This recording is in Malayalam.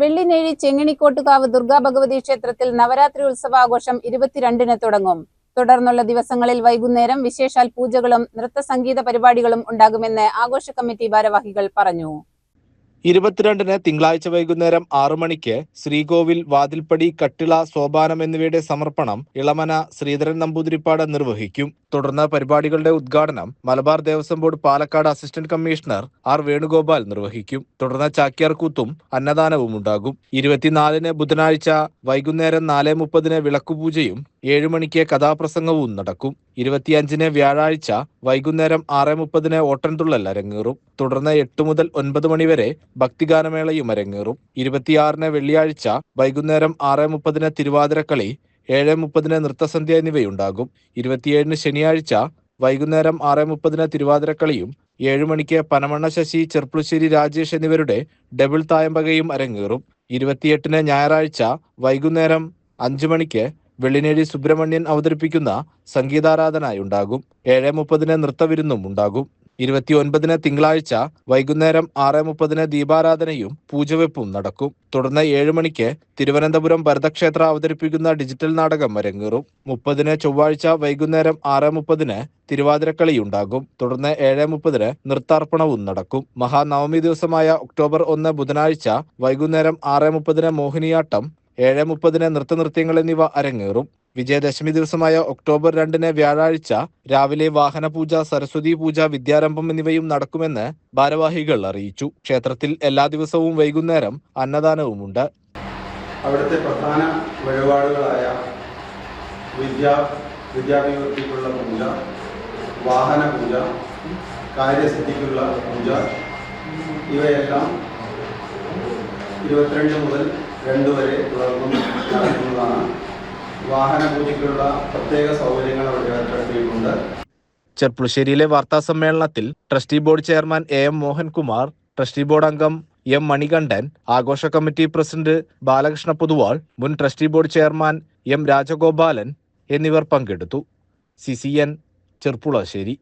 വെള്ളിനേഴി ചെങ്ങണിക്കോട്ടുകാവ് ദുർഗാ ഭഗവതി ക്ഷേത്രത്തിൽ നവരാത്രി ഉത്സവാഘോഷം ഇരുപത്തിരണ്ടിന് തുടങ്ങും. തുടർന്നുള്ള ദിവസങ്ങളിൽ വൈകുന്നേരം വിശേഷാൽ പൂജകളും നൃത്ത സംഗീത പരിപാടികളും ഉണ്ടാകുമെന്ന് ആഘോഷ കമ്മിറ്റി ഭാരവാഹികൾ പറഞ്ഞു. ഇരുപത്തിരണ്ടിന് തിങ്കളാഴ്ച വൈകുന്നേരം ആറു മണിക്ക് ശ്രീകോവിൽ വാതിൽപ്പടി കട്ടിള സോപാനം എന്നിവയുടെ സമർപ്പണം ഇളമന ശ്രീധരൻ നമ്പൂതിരിപ്പാട് നിർവഹിക്കും. തുടർന്ന് പരിപാടികളുടെ ഉദ്ഘാടനം Malabar Devaswom board Palakkad assistant commissioner R Venugopal നിർവഹിക്കും. തുടർന്ന് ചാക്യാർകൂത്തും അന്നദാനവും ഉണ്ടാകും. ഇരുപത്തിനാലിന് ബുധനാഴ്ച വൈകുന്നേരം നാല് മുപ്പതിന് വിളക്കുപൂജയും ഏഴു മണിക്ക് കഥാപ്രസംഗവും നടക്കും. ഇരുപത്തിയഞ്ചിന് വ്യാഴാഴ്ച വൈകുന്നേരം ആറ് മുപ്പതിന് ഓട്ടൻതുള്ളൽ അരങ്ങേറും. തുടർന്ന് എട്ട് മുതൽ ഒൻപത് മണിവരെ ഭക്തിഗാനമേളയും അരങ്ങേറും. ഇരുപത്തിയാറിന് വെള്ളിയാഴ്ച വൈകുന്നേരം ആറ് മുപ്പതിന് തിരുവാതിരക്കളി ഏഴ് മുപ്പതിന് നൃത്തസന്ധ്യ എന്നിവയുണ്ടാകും. ഇരുപത്തിയേഴിന് ശനിയാഴ്ച വൈകുന്നേരം ആറ് മുപ്പതിന് തിരുവാതിരക്കളിയും ഏഴു മണിക്ക് പനമണ്ണ ശശി ചെർപ്പുളശ്ശേരി രാജേഷ് എന്നിവരുടെ ഡബിൾ തായമ്പകയും അരങ്ങേറും. ഇരുപത്തിയെട്ടിന് ഞായറാഴ്ച വൈകുന്നേരം അഞ്ചു മണിക്ക് വെള്ളിനേഴി സുബ്രഹ്മണ്യൻ അവതരിപ്പിക്കുന്ന സംഗീതാരാധനയുണ്ടാകും. ഏഴ് മുപ്പതിന് നൃത്തവിരുന്നും ഉണ്ടാകും. ഇരുപത്തിയൊൻപതിന് തിങ്കളാഴ്ച വൈകുന്നേരം ആറ് മുപ്പതിന് ദീപാരാധനയും പൂജവെപ്പും നടക്കും. തുടർന്ന് ഏഴ് മണിക്ക് തിരുവനന്തപുരം ഭരതക്ഷേത്ര അവതരിപ്പിക്കുന്ന ഡിജിറ്റൽ നാടകം അരങ്ങേറും. മുപ്പതിന് ചൊവ്വാഴ്ച വൈകുന്നേരം ആറ് മുപ്പതിന് തിരുവാതിരക്കളിയുണ്ടാകും തുടർന്ന് ഏഴ് മുപ്പതിന് നൃത്താർപ്പണവും നടക്കും. മഹാനവമി ദിവസമായ ഒക്ടോബർ ഒന്ന് ബുധനാഴ്ച വൈകുന്നേരം ആറ് മുപ്പതിന് മോഹിനിയാട്ടം ഏഴ് മുപ്പതിന് നൃത്തനൃത്യങ്ങൾ എന്നിവ അരങ്ങേറും. വിജയദശമി ദിവസമായ ഒക്ടോബർ രണ്ടിന് വ്യാഴാഴ്ച രാവിലെ വാഹനപൂജ സരസ്വതി പൂജ വിദ്യാരംഭം എന്നിവയും നടക്കുമെന്ന് ഭാരവാഹികൾ അറിയിച്ചു. ക്ഷേത്രത്തിൽ എല്ലാ ദിവസവും വൈകുന്നേരം അന്നദാനവുമുണ്ട്. അവിടുത്തെ പ്രധാന വഴിപാടുകളായ വിദ്യാ വിദ്യാഭിവൃദ്ധിക്കുള്ള പൂജ വാഹന പൂജ കാര്യസിദ്ധിക്കുള്ള പൂജ ഇവയെല്ലാം ഇരുപത്തിരണ്ട് മുതൽ രണ്ട് വരെ തുടർന്നും നടക്കുന്നതാണ്. വാഹന പൂജയ്ക്കുള്ള പ്രത്യേക സൗകര്യങ്ങൾ അവിടെ ഏർപ്പെടുത്തിയിട്ടുണ്ട്. ചെർപ്പുളശ്ശേരിയിലെ വാർത്താ സമ്മേളനത്തിൽ trustee board chairman A M Mohankumar trustee board അംഗം എം മണികണ്ഠൻ ആഘോഷ കമ്മിറ്റി പ്രസിഡന്റ് ബാലകൃഷ്ണ പൊതുവാൾ മുൻ trustee board chairman M Rajagopalan എന്നിവർ പങ്കെടുത്തു. C C N Cherpulassery.